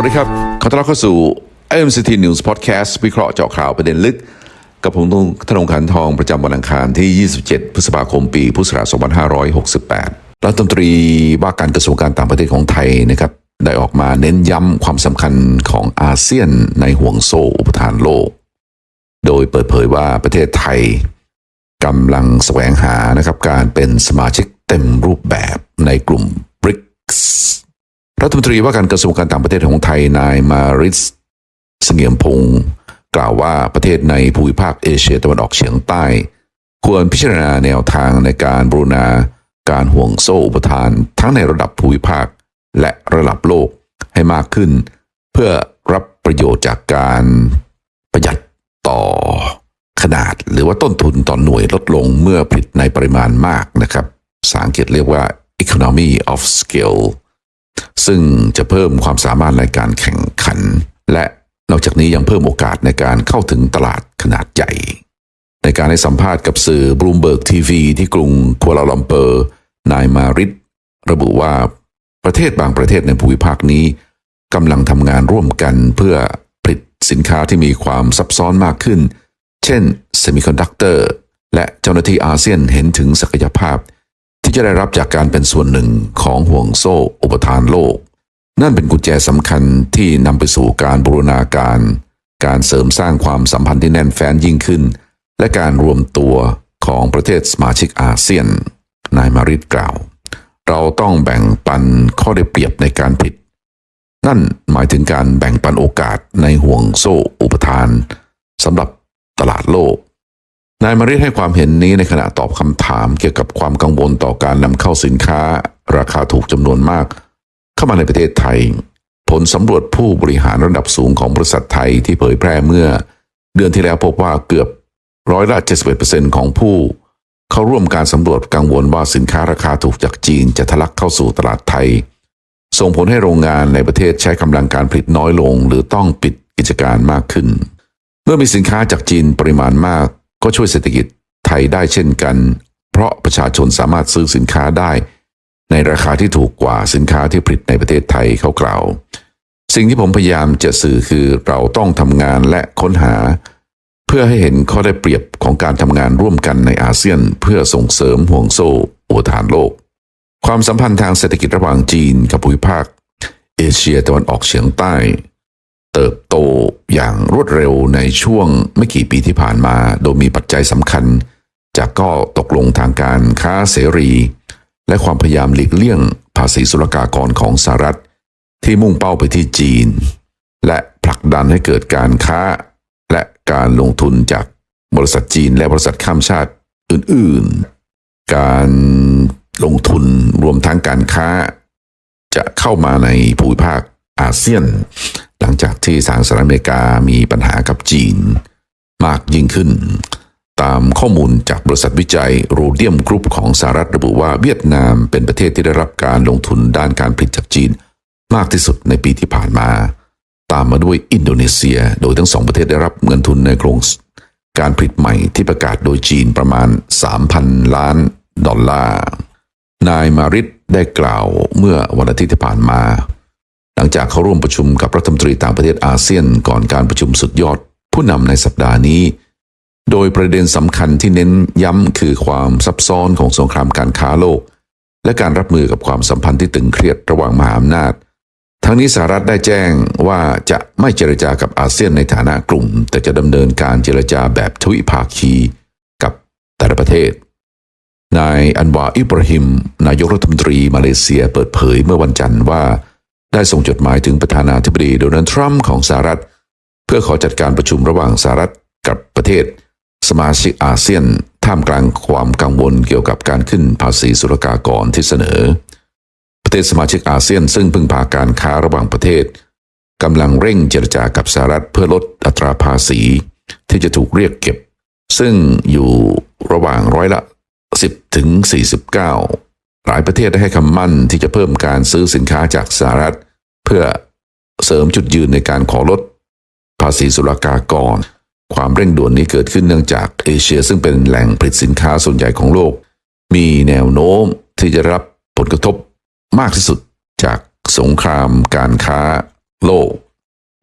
วัสดีครับ ขอต้อนรับเข้าสู่ MCT News Podcast วิเคราะห์เจาะข่าวประเด็นลึก กับผมตุงธนงคันทองประจำวันอังคารที่ 27 พฤษภาคม ปีพุทธศักราช2568 รัฐมนตรีว่าการกระทรวงการต่างประเทศของไทยนะครับ ได้ออกมาเน้นย้ำความสำคัญของอาเซียนในห่วงโซ่อุปทานโลก โดยเปิดเผยว่าประเทศไทยกำลังแสวงหานะครับการเป็นสมาชิกเต็มรูปแบบในกลุ่ม BRICS รัฐมนตรีว่าการกระทรวงการต่างประเทศของไทยนายมาริสเสงียมพงศ์กล่าวว่าประเทศในภูมิภาคเอเชียตะวันออกเฉียงใต้ ควรพิจารณาแนวทางในการบรูรณาการห่วงโซ่อุปทาน ทั้งในระดับภูมิภาคและระดับโลกให้มากขึ้น เพื่อรับประโยชน์จากการประหยัดต่อขนาด หรือว่าต้นทุนต่อหน่วยลดลงเมื่อผลิตในปริมาณมากนะครับภาษาอังกฤษเรียกว่า economy of scale ซึ่งจะเพิ่มความสามารถในการแข่งขัน และนอกจากนี้ยังเพิ่มโอกาสในการเข้าถึงตลาดขนาดใหญ่ ในการให้สัมภาษณ์กับสื่อบลูมเบิร์กทีวีที่กรุงกัวลาลัมเปอร์ นายมาริดระบุว่าประเทศบางประเทศในภูมิภาคนี้กำลังทำงานร่วมกันเพื่อผลิตสินค้าที่มีความซับซ้อนมากขึ้น เช่นเซมิคอนดักเตอร์และเจ้าหน้าที่อาเซียนเห็นถึงศักยภาพ ที่จะได้รับจากการเป็นส่วนหนึ่งของห่วงโซ่อุปทานโลก นั่นเป็นกุญแจสำคัญที่นำไปสู่การบูรณาการ การเสริมสร้างความสัมพันธ์ที่แน่นแฟ้นยิ่งขึ้น และการรวมตัวของประเทศสมาชิกอาเซียน นายมาริดกล่าว เราต้องแบ่งปันข้อได้เปรียบในการผลิตนั่นหมายถึงการแบ่งปันโอกาสในห่วงโซ่อุปทานสำหรับตลาดโลก นายมาริดให้ความเห็นนี้ในขณะตอบคำถามเกี่ยวกับความกังวลต่อการนำเข้าสินค้า ราคาถูกจำนวนมาก เข้ามาในประเทศไทย ผลสำรวจผู้บริหารระดับสูงของบริษัทไทยที่เผยแพร่เมื่อ เดือนที่แล้วพบว่าเกือบร้อยละ71%ของผู้ เข้าร่วมการสำรวจกังวลว่าสินค้าราคาถูกจากจีนจะทะลักเข้าสู่ตลาดไทย ส่งผลให้โรงงานในประเทศใช้กำลังการผลิตน้อยลง หรือต้องปิดกิจการมากขึ้น เมื่อมีสินค้าจากจีนปริมาณมาก ก็ช่วยเศรษฐกิจไทยได้เช่นกัน เพราะประชาชนสามารถซื้อสินค้าได้ ในราคาที่ถูกกว่าสินค้าที่ผลิตในประเทศไทยเขากล่าว สิ่งที่ผมพยายามจะสื่อคือเราต้องทำงานและค้นหา เพื่อให้เห็นข้อได้เปรียบของการทำงานร่วมกันในอาเซียน เพื่อส่งเสริมห่วงโซ่อุปทานโลก ความสัมพันธ์ทางเศรษฐกิจระหว่างจีนกับภูมิภาค เอเชียตะวันออกเฉียงใต้ เติบโตอย่างรวดเร็วในช่วงไม่กี่ปีที่ผ่านมา โดยมีปัจจัยสำคัญ จากก็ตกลงทางการค้าเสรี และความพยายามหลีกเลี่ยงภาษีศุลกากรของสหรัฐ ที่มุ่งเป้าไปที่จีน และผลักดันให้เกิดการค้า และการลงทุนจากบริษัทจีนและบริษัทข้ามชาติอื่นๆ การลงทุนรวมทั้งการค้า จะเข้ามาในภูมิภาคอาเซียน หลังจากที่สหรัฐอเมริกามีปัญหากับจีน มากยิ่งขึ้น ตามข้อมูลจากบริษัทวิจัยโรเดียมกรุ๊ปของสหรัฐระบุว่าเวียดนามเป็นประเทศที่ได้รับการลงทุนด้านการผลิตจากจีน มากที่สุดในปีที่ผ่านมา ตามมาด้วยอินโดนีเซีย โดยทั้งสองประเทศได้รับเงินทุนในโครงการผลิตใหม่ที่ประกาศโดยจีนประมาณ 3,000 ล้านดอลลาร์ นายมาริดได้กล่าวเมื่อวันอาทิตย์ที่ผ่านมา หลังจากเขาร่วมประชุมกับรัฐมนตรีต่างประเทศอาเซียนก่อนการประชุมสุดยอด ผู้นำในสัปดาห์นี้ โดยประเด็นสำคัญที่เน้นย้ำคือความซับซ้อนของสงครามการค้าโลก และการรับมือกับความสัมพันธ์ที่ตึงเครียดระหว่างมหาอำนาจ ทั้งนี้สหรัฐได้แจ้งว่าจะไม่เจรจากับอาเซียนในฐานะกลุ่ม แต่จะดำเนินการเจรจาแบบทวิภาคีกับแต่ละประเทศนายอันวาอิบราฮิม นายกรัฐมนตรีมาเลเซียเปิดเผยเมื่อวันจันทร์ว่า ได้ส่งจดหมายถึงประธานาธิบดีโดนัลด์ทรัมป์ของสหรัฐ เพื่อขอจัดการประชุมระหว่างสหรัฐกับประเทศ สมาชิกอาเซียน ท่ามกลางความกังวลเกี่ยวกับการขึ้นภาษีศุลกากรที่เสนอ ประเทศสมาชิกอาเซียน ซึ่งพึ่งพาการค้าระหว่างประเทศกำลังเร่งเจรจากับสหรัฐเพื่อลดอัตราภาษี ที่จะถูกเรียกเก็บ ซึ่งอยู่ระหว่างร้อยละ 10ถึง49 หลายประเทศได้ให้คำมั่นที่จะเพิ่มการซื้อสินค้าจากสหรัฐ เพื่อเสริมจุดยืนในการขอลด ภาษีศุลกากร ความเร่งด่วนนี้เกิดขึ้นเนื่องจากเอเชีย ซึ่งเป็นแหล่งผลิตสินค้าส่วนใหญ่ของโลก มีแนวโน้มที่จะรับผลกระทบมากที่สุดจากสงครามการค้าโลก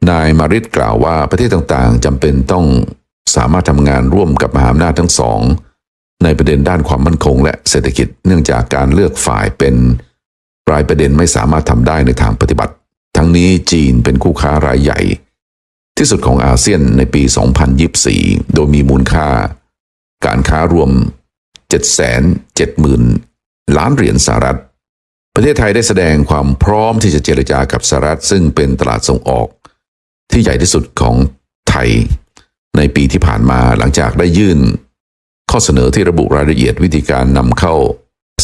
นายมาริดกล่าวว่าประเทศต่างๆจำเป็นต้องสามารถทำงานร่วมกับมหาอำนาจทั้งสอง ในประเด็นด้านความมั่นคง และเศรษฐกิจเนื่องจากการเลือกฝ่ายเป็นรายประเด็นไม่สามารถทำได้ในทางปฏิบัติ ทั้งนี้จีนเป็นคู่ค้ารายใหญ่ ที่สุดของอาเซียนในปี 2024 โดยมีมูลค่า การค้ารวม 770,000 ล้านเหรียญสหรัฐ ประเทศไทยได้แสดงความพร้อมที่จะเจรจากับสหรัฐ ซึ่งเป็นตลาดส่งออก ที่ใหญ่ที่สุดของไทย ในปีที่ผ่านมาหลังจากได้ยื่น ข้อเสนอที่ระบุรายละเอียดวิธีการนำเข้า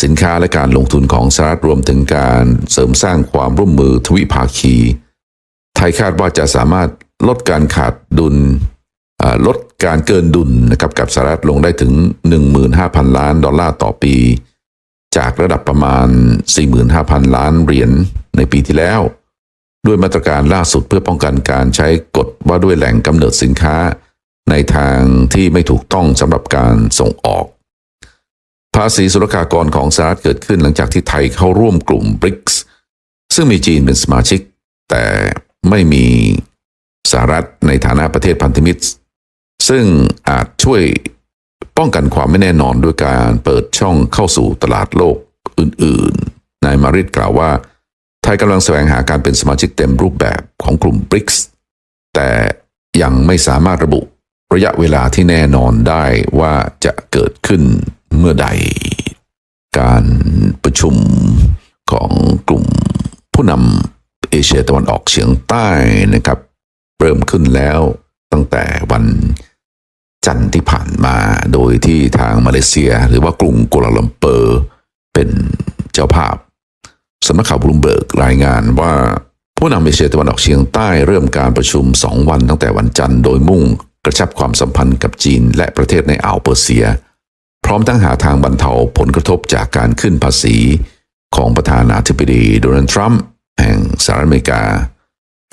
สินค้าและการลงทุนของสหรัฐรวมถึงการเสริมสร้างความร่วมมือทวิภาคี ไทยคาดว่าจะสามารถลดการขาดดุลลดการเกินดุลนะครับกับสหรัฐลงได้ถึง 15,000 ล้านดอลลาร์ต่อปี จากระดับประมาณ 45,000 ล้านเหรียญในปีที่แล้ว ด้วยมาตรการล่าสุดเพื่อป้องกันการใช้กฎว่าด้วยแหล่งกำเนิดสินค้า ในทางที่ไม่ถูกต้องสำหรับการส่งออก ภาษีศุลกากรของสหรัฐเกิดขึ้นหลังจากที่ไทยเข้าร่วมกลุ่ม BRICS ซึ่งมีจีนเป็นสมาชิก แต่ไม่มีสหรัฐในฐานะประเทศพันธมิตร ซึ่งอาจช่วยป้องกันความไม่แน่นอนด้วยการเปิดช่องเข้าสู่ตลาดโลกอื่นๆ นายมาริดกล่าวว่า ไทยกำลังแสวงหาการเป็นสมาชิกเต็มรูปแบบของกลุ่ม BRICS แต่ยังไม่สามารถระบุ ระยะเวลาที่แน่นอนได้ว่าจะเกิดขึ้นเมื่อใด การประชุมของกลุ่มผู้นำเอเชียตะวันออกเฉียงใต้นะครับ เริ่มขึ้นแล้วตั้งแต่วันจันทร์ที่ผ่านมาโดยที่ทางมาเลเซีย หรือว่ากรุงกัวลาลัมเปอร์เป็นเจ้าภาพสำนักข่าวบลูมเบิร์กรายงานว่าผู้นำเอเชียตะวันออกเฉียงใต้เริ่มการประชุม 2 วันตั้งแต่วันจันทร์โดยมุ่ง กระชับความสัมพันธ์กับจีนและประเทศในอ่าวเปอร์เซีย พร้อมทั้งหาทางบรรเทาผลกระทบจากการขึ้นภาษี ของประธานาธิบดีโดนัลด์ทรัมป์แห่งสหรัฐอเมริกา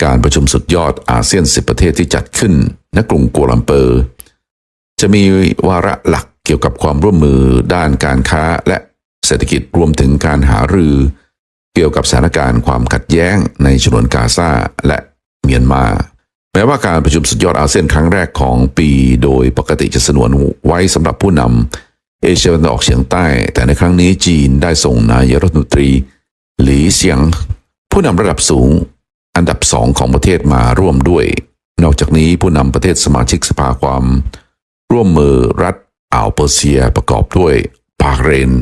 การประชุมสุดยอดอาเซียน10ประเทศที่จัดขึ้นณกรุงกัวลาลัมเปอร์ จะมีวาระหลักเกี่ยวกับความร่วมมือด้านการค้าและเศรษฐกิจรวมถึงการหารือ เกี่ยวกับสถานการณ์ความขัดแย้งในฉนวนกาซาและเมียนมา ม้ว่าการประชุมสุดยอดอาเซียนครั้งแรกของปีโดยปกติจะสนวนไว้สำหรับผู้นำเอเชียตะวันออกเฉียงใต้ แต่ในครั้งนี้จีนได้ส่งนายรัฐมนตรี หลีเซียง ผู้นำระดับสูงอันดับสองของประเทศมาร่วมด้วย นอกจากนี้ผู้นำประเทศสมาชิกสภาความ ร่วมมือรัฐอ่าวเปอร์เซียประกอบด้วยบาเรน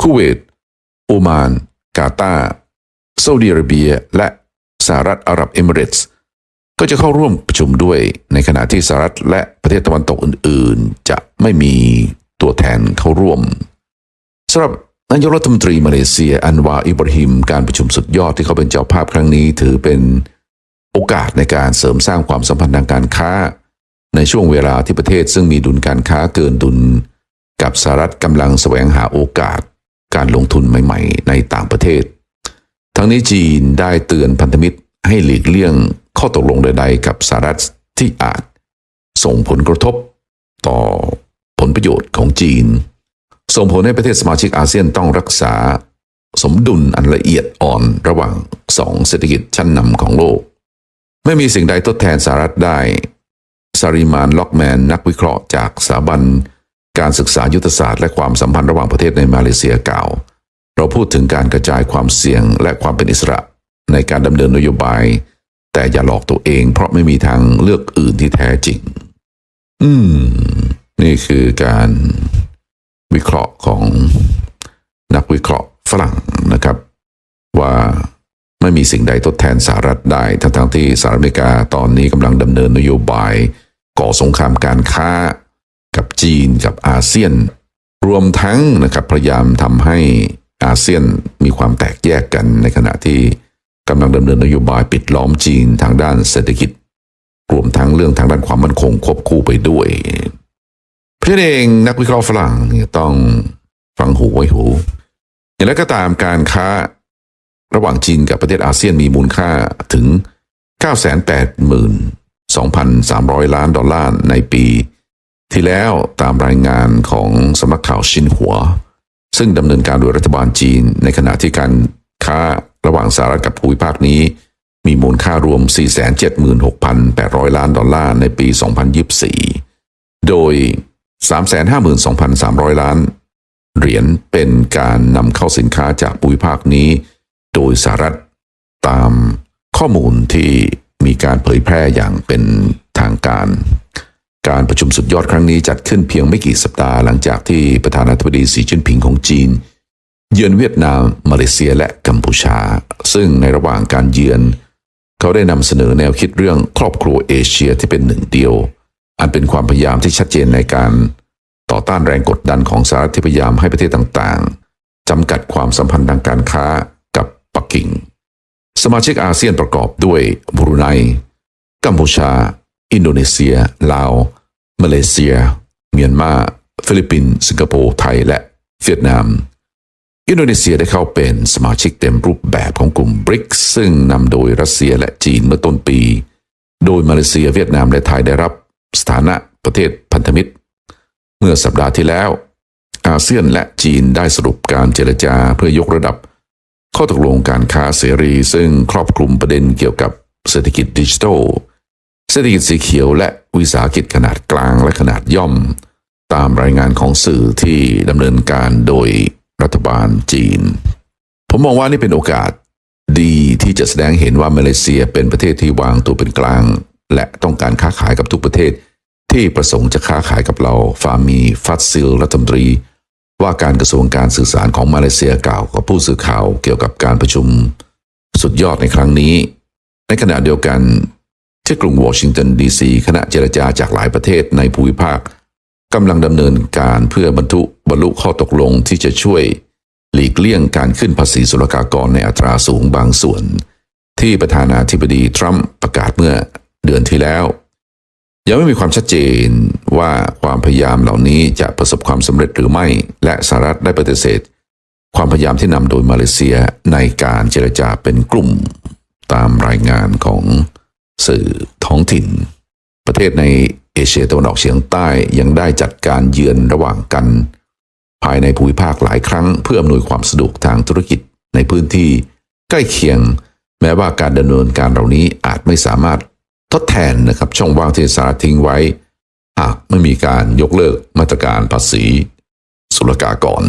คูเวตโอมาน กาตาร์ซาอุดิอาระเบีย และสหรัฐอาหรับเอมิเรตส์ ก็จะเข้าร่วมประชุมด้วยในขณะที่สหรัฐและประเทศตะวันตกอื่น ๆ จะไม่มีตัวแทนเข้าร่วมสำหรับนายกรัฐมนตรีมาเลเซียอันวาอิบราฮิมการประชุมสุดยอดที่เขาเป็นเจ้าภาพครั้งนี้ ถือเป็นโอกาสในการเสริมสร้างความสัมพันธ์ทางการค้า ในช่วงเวลาที่ประเทศซึ่งมีดุลการค้าเกินดุล กับสหรัฐกำลังแสวงหาโอกาส การลงทุนใหม่ ๆ ในต่างประเทศ ทั้งนี้จีนได้เตือนพันธมิตรให้หลีกเลี่ยง ข้อตกลงใด ๆ กับสหรัฐที่อาจส่งผลกระทบต่อผลประโยชน์ของจีน ส่งผลให้ประเทศสมาชิกอาเซียนต้องรักษา สมดุลอันละเอียดอ่อนระหว่างสองเศรษฐกิจชั้นนำของโลก ไม่มีสิ่งใดทดแทนสหรัฐได้ซาริมานล็อกแมน นักวิเคราะห์จากสถาบัน การศึกษายุทธศาสตร์และความสัมพันธ์ระหว่างประเทศในมาเลเซียกล่าว เราพูดถึงการกระจายความเสี่ยงและความเป็นอิสระในการดำเนินนโยบาย แต่อย่าหลอกตัวเอง เพราะไม่มีทางเลือกอื่นที่แท้จริง อืม นี่คือการวิเคราะห์ของนักวิเคราะห์ฝรั่งนะครับ ว่าไม่มีสิ่งใดทดแทนสหรัฐได้ ทั้งๆที่สหรัฐอเมริกาตอนนี้กำลังดำเนินนโยบาย ก่อสงครามการค้ากับจีนกับอาเซียน รวมทั้งนะครับพยายามทำให้อาเซียนมีความแตกแยกกันในขณะที่ กำลังดำเนินนโยบายปิดล้อมจีนทางด้านเศรษฐกิจ รวมทั้งเรื่องทางด้านความมั่นคงควบคู่ไปด้วยเพราะฉะนั้นเองนักวิเคราะห์ฝรั่งต้องฟังหูไว้หู อย่างไรก็ตามการค้าระหว่างจีนกับประเทศอาเซียนมีมูลค่าถึง 982,300 ล้านดอลลาร์ในปี ที่แล้วตามรายงานของสำนักข่าวชินหัว ซึ่งดำเนินการโดยรัฐบาลจีน ในขณะที่การค้า ระหว่างสหรัฐกับภูมิภาคนี้ มีมูลค่ารวม 476,800 ล้านดอลลาร์ในปี 2024 โดย 352,300 ล้าน เหรียญเป็นการนำเข้าสินค้าจากภูมิภาคนี้ โดยสหรัฐตามข้อมูลที่มีการเผยแพร่อย่างเป็นทางการ การประชุมสุดยอดครั้งนี้จัดขึ้นเพียงไม่กี่สัปดาห์หลังจากที่ประธานาธิบดีสีจิ้นผิงของจีน เยือนเวียดนาม มาเลเซียและกัมพูชา ซึ่งในระหว่างการเยือน เขาได้นำเสนอแนวคิดเรื่องครอบครัวเอเชียที่เป็นหนึ่งเดียว อันเป็นความพยายามที่ชัดเจนในการต่อต้านแรงกดดันของสหรัฐที่พยายามให้ประเทศต่างๆจำกัดความสัมพันธ์ทางการค้ากับปักกิ่ง สมาชิกอาเซียนประกอบด้วยบรูไนกัมพูชา อินโดนีเซีย ลาว มาเลเซีย เมียนมา ฟิลิปปินส์สิงคโปร์ไทยและเวียดนาม อินโดนีเซียได้เข้าเป็นสมาชิกเต็มรูปแบบของกลุ่มบริกซึ่งนำโดยรัสเซียและจีนเมื่อต้นปี โดยมาเลเซียเวียดนามและไทยได้รับสถานะประเทศพันธมิตร เมื่อสัปดาห์ที่แล้ว อาเซียนและจีนได้สรุปการเจรจาเพื่อยกระดับ ข้อตกลงการค้าเสรีซึ่งครอบคลุมประเด็นเกี่ยวกับเศรษฐกิจดิจิทัลเศรษฐกิจสีเขียวและวิสาหกิจขนาดกลางและขนาดย่อม ตามรายงานของสื่อที่ดำเนินการโดย รัฐบาลจีน ผมมองว่านี่เป็นโอกาสดีที่จะแสดงเห็นว่ามาเลเซียเป็นประเทศที่วางตัวเป็นกลาง และต้องการค้าขายกับทุกประเทศ ที่ประสงค์จะค้าขายกับเราฟามีฟัตซิลรัฐมนตรี ว่าการกระทรวงการสื่อสารของมาเลเซียกล่าวกับผู้สื่อข่าวเกี่ยวกับการประชุมสุดยอดในครั้งนี้ ในขณะเดียวกันที่กรุงวอชิงตันดีซีคณะเจรจาจากหลายประเทศในภูมิภาค กำลังดำเนินการเพื่อบรรทุบรรลุข้อตกลงที่จะช่วย หลีกเลี่ยงการขึ้นภาษีศุลกากรในอัตราสูงบางส่วน ที่ประธานาธิบดีทรัมป์ประกาศเมื่อเดือนที่แล้ว ยังไม่มีความชัดเจนว่าความพยายามเหล่านี้จะประสบความสำเร็จหรือไม่ และสหรัฐได้ปฏิเสธ ความพยายามที่นำโดยมาเลเซียในการเจรจาเป็นกลุ่ม ตามรายงานของสื่อท้องถิ่น ประเทศใน เอเชียตะวันออกเฉียงใต้ยังได้จัดการเยือนระหว่างกัน ภายในภูมิภาคหลายครั้ง เพื่ออำนวยความสะดวกทางธุรกิจในพื้นที่ใกล้เคียง แม้ว่าการดำเนินการเหล่านี้อาจไม่สามารถทดแทนนะครับช่องว่างที่สหรัฐทิ้งไว้ หากไม่มีการยกเลิกมาตรการภาษีศุลกากร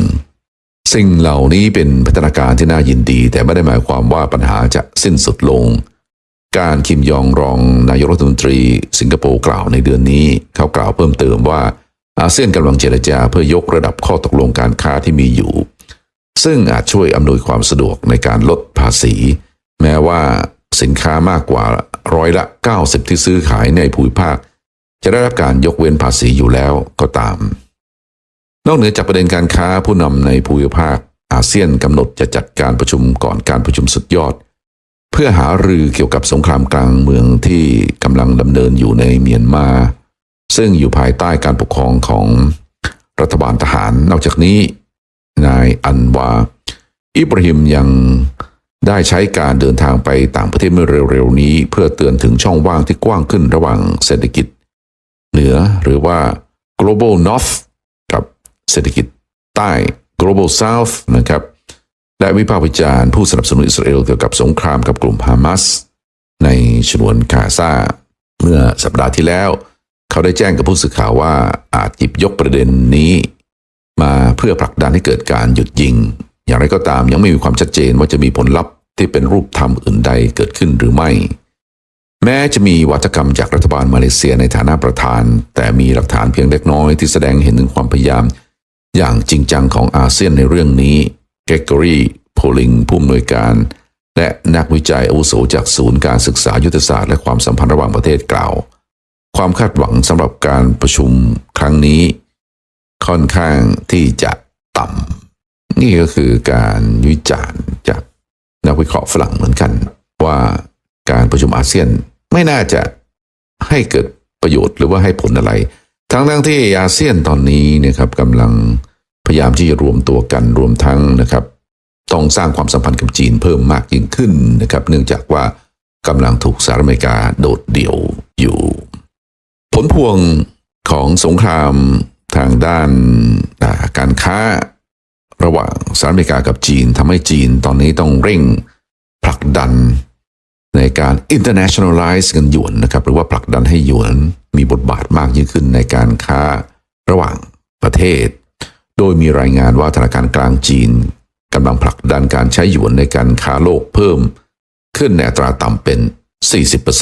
สิ่งเหล่านี้เป็นพัฒนาการที่น่ายินดี แต่ไม่ได้หมายความว่าปัญหาจะสิ้นสุดลง การคิมยองรองนายกรัฐมนตรีสิงคโปร์กล่าวในเดือนนี้ เขากล่าวเพิ่มเติมว่าอาเซียนกำลังเจรจาเพื่อยกระดับข้อตกลงการค้าที่มีอยู่ ซึ่งอาจช่วยอำนวยความสะดวกในการลดภาษี แม้ว่าสินค้ามากกว่าร้อยละ 90 ที่ซื้อขายในภูมิภาค จะได้รับการยกเว้นภาษีอยู่แล้วก็ตาม นอกเหนือจากประเด็นการค้าผู้นำในภูมิภาค อาเซียนกำหนดจะจัดการประชุมก่อนการประชุมสุดยอด พื่อหารือเกี่ยวกับสงครามกลางเมืองที่กำลังดำเนินอยู่ในเมียนมา ซึ่งอยู่ภายใต้การปกครองของรัฐบาลทหาร นอกจากนี้ นายอันวา อิบราฮิมยังได้ใช้การเดินทางไปต่างประเทศเมื่อเร็วๆนี้ เพื่อเตือนถึงช่องว่างที่กว้างขึ้นระหว่างเศรษฐกิจ เหนือหรือว่า global north กับเศรษฐกิจใต้ global south นะครับ และวิพากษ์วิจารณ์ผู้สนับสนุนอิสราเอลเกี่ยวกับสงครามกับกลุ่มฮามาสในฉนวนกาซาเมื่อสัปดาห์ที่แล้ว เขาได้แจ้งกับผู้สื่อข่าวว่าอาจหยิบยกประเด็นนี้ มาเพื่อผลักดันให้เกิดการหยุดยิง อย่างไรก็ตามยังไม่มีความชัดเจนว่าจะมีผลลัพธ์ที่เป็นรูปธรรมอื่นใดเกิดขึ้นหรือไม่ แม้จะมีวัฒกรรมจากรัฐบาลมาเลเซียในฐานะประธาน แต่มีหลักฐานเพียงเล็กน้อยที่แสดงเห็นถึงความพยายาม อย่างจริงจังของอาเซียนในเรื่องนี้ เกกอรีโพลิงผู้อำนวยการ และนักวิจัยอาวุโสจากศูนย์การศึกษายุทธศาสตร์และความสัมพันธ์ระหว่างประเทศกล่าว ความคาดหวังสำหรับการประชุมครั้งนี้ ค่อนข้างที่จะต่ำนี่ก็คือการวิจารณ์จากนักวิเคราะห์ฝรั่งเหมือนกัน ว่าการประชุมอาเซียนไม่น่าจะให้เกิดประโยชน์หรือว่าให้ผลอะไร ทั้งทั้งที่อาเซียนตอนนี้นะครับกำลัง พยายามที่จะรวมตัวกันรวมทั้งนะครับ ต้องสร้างความสัมพันธ์กับจีนเพิ่มมากยิ่งขึ้นนะครับ เนื่องจากว่ากำลังถูกสหรัฐอเมริกาโดดเดี่ยวอยู่ ผลพวงของสงครามทางด้านาการค้าระหว่างสหรัฐอเมริกากับจีนทำให้จีนตอนนี้ต้องเร่งผลักดันในการ internationalize เงินหยวนนะครับ หรือว่าผลักดันให้หยวนมีบทบาทมากยิ่งขึ้นในการค้าระหว่างประเทศ โดยมีรายงานว่าธนาคารกลางจีนกำลังผลักดันการใช้หยวนในการค้าโลกเพิ่ม ขึ้นในอัตราต่ำเป็น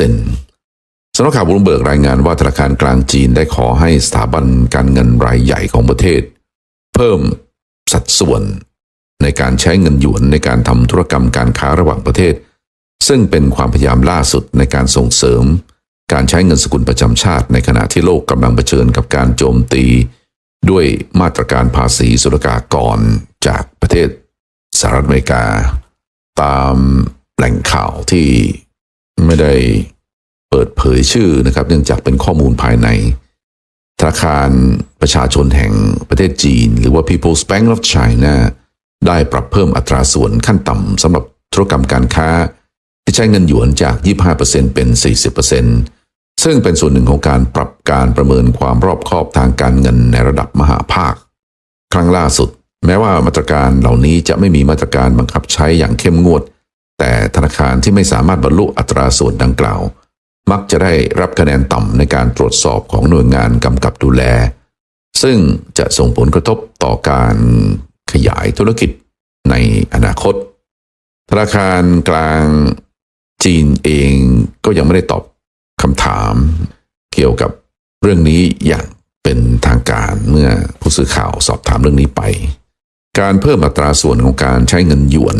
40%สำนักข่าวบลูเบิร์กรายงานว่าธนาคารกลางจีนได้ขอให้สถาบันการเงินรายใหญ่ของประเทศ เพิ่มสัดส่วนในการใช้เงินหยวนในการทำธุรกรรมการค้าระหว่างประเทศ ซึ่งเป็นความพยายามล่าสุดในการส่งเสริม การใช้เงินสกุลประจำชาติในขณะที่โลกกำลังเผชิญกับการโจมตี ด้วยมาตรการภาษีสุลกากรจากประเทศสหรัฐอเมริกา ตามแหล่งข่าวที่ไม่ได้เปิดเผยชื่อนะครับ เนื่องจากเป็นข้อมูลภายในธนาคารประชาชนแห่งประเทศจีน หรือว่า People's Bank of China ได้ปรับเพิ่มอัตราส่วนขั้นต่ำสำหรับธุรกรรมการค้า ที่ใช้เงินหยวนจาก 25%เป็น 40% ซึ่งเป็นส่วนหนึ่งของการปรับการประเมินความรอบคอบทางการเงินในระดับมหาภาค ครั้งล่าสุด แม้ว่ามาตรการเหล่านี้จะไม่มีมาตรการบังคับใช้อย่างเข้มงวด แต่ธนาคารที่ไม่สามารถบรรลุอัตราส่วนดังกล่าว มักจะได้รับคะแนนต่ำในการตรวจสอบของหน่วยงานกำกับดูแล ซึ่งจะส่งผลกระทบต่อการขยายธุรกิจในอนาคต ธนาคารกลางจีนเองก็ยังไม่ได้ตอบ คำถามเกี่ยวกับเรื่องนี้อย่างเป็นทางการเมื่อผู้สื่อข่าวสอบถามเรื่องนี้ไป การเพิ่มอัตราส่วนของการใช้เงินหยวน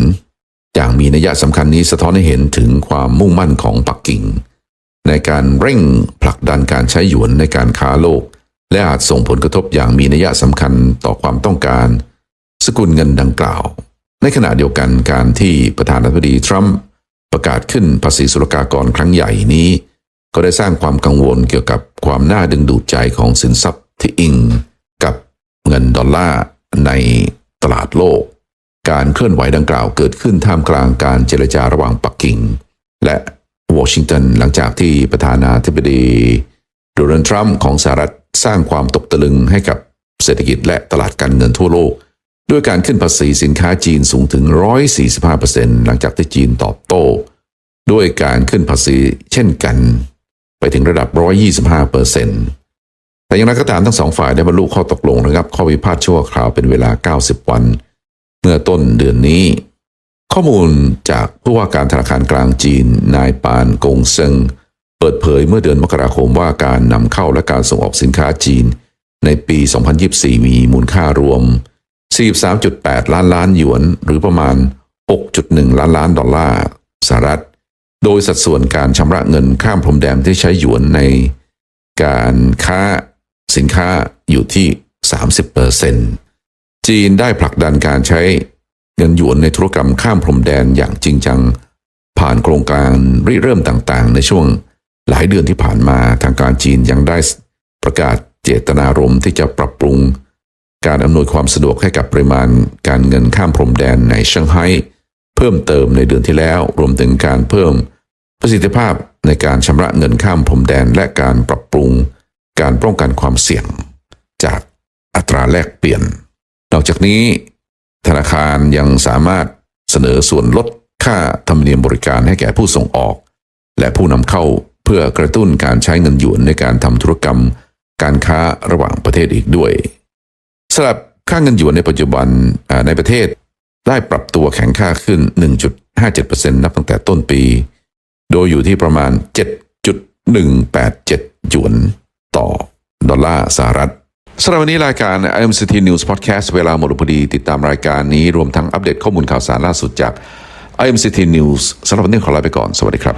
อย่างมีนัยสำคัญนี้สะท้อนให้เห็นถึงความมุ่งมั่นของปักกิ่ง ในการเร่งผลักดันการใช้หยวนในการค้าโลก และอาจส่งผลกระทบอย่างมีนัยสำคัญต่อความต้องการ สกุลเงินดังกล่าว ในขณะเดียวกันการที่ประธานาธิบดีทรัมป์ประกาศขึ้นภาษีศุลกากรครั้งใหญ่นี้ ก็ได้สร้างความกังวลเกี่ยวกับความน่าดึงดูดใจของสินทรัพย์ที่อิงกับเงินดอลลาร์ในตลาดโลก การเคลื่อนไหวดังกล่าวเกิดขึ้นท่ามกลางการเจรจาระหว่างปักกิ่ง และวอชิงตันหลังจากที่ประธานาธิบดีโดนัลด์ทรัมป์ของสหรัฐสร้างความตกตะลึงให้กับเศรษฐกิจและตลาดการเงินทั่วโลก ด้วยการขึ้นภาษีสินค้าจีนสูงถึง 145%หลังจากที่จีนตอบโต้ ด้วยการขึ้นภาษีเช่นกัน ไปถึงระดับ 125%แต่อย่างไรก็ตามทั้งสองฝ่ายได้บรรลุข้อตกลงนะครับ ข้อพิพาทชั่วคราวเป็นเวลา 90 วัน เมื่อต้นเดือนนี้ ข้อมูลจากผู้ว่าการธนาคารกลางจีน นายปานกงเซิงเปิดเผยเมื่อเดือนมกราคมว่าการนำเข้าและการส่งออกสินค้าจีน ในปี 2024 มีมูลค่ารวม 43.8 ล้านล้านหยวน หรือประมาณ 6.1 ล้านล้านดอลลาร์สหรัฐ โดยสัดส่วนการชำระเงินข้ามพรมแดนที่ใช้หยวนในการค้าสินค้าอยู่ที่ 30%จีนได้ผลักดันการใช้เงินหยวนในธุรกรรมข้ามพรมแดนอย่างจริงจัง ผ่านโครงการริเริ่มต่างๆ ในช่วงหลายเดือนที่ผ่านมาทางการจีนยังได้ประกาศเจตนารมณ์ที่จะปรับปรุง การอำนวยความสะดวกให้กับปริมาณการเงินข้ามพรมแดนในเซี่ยงไฮ้ เพิ่มเติมในเดือนที่แล้ว รวมถึงการเพิ่ม ประสิทธิภาพในการชำระเงินข้ามพรมแดนและการปรับปรุง การป้องกันความเสี่ยง จากอัตราแลกเปลี่ยน นอกจากนี้ ธนาคารยังสามารถเสนอส่วนลดค่าธรรมเนียมบริการให้แก่ผู้ส่งออก และผู้นำเข้าเพื่อกระตุ้นการใช้เงินหยวนในการทำธุรกรรม การค้าระหว่างประเทศอีกด้วยสำหรับค่าเงินหยวนในปัจจุบันในประเทศ ได้ปรับตัวแข็งค่าขึ้น 1.57%นับตั้งแต่ต้นปี โดยอยู่ที่ประมาณ 7.187 หยวนต่อดอลลาร์สหรัฐสำหรับวันนี้รายการ IMCT News Podcast เวลาหมดพอดีติดตามรายการนี้รวมทั้งอัปเดตข้อมูลข่าวสารล่าสุดจาก IMCT News สำหรับวันนี้ขอลาไปก่อน สวัสดีครับ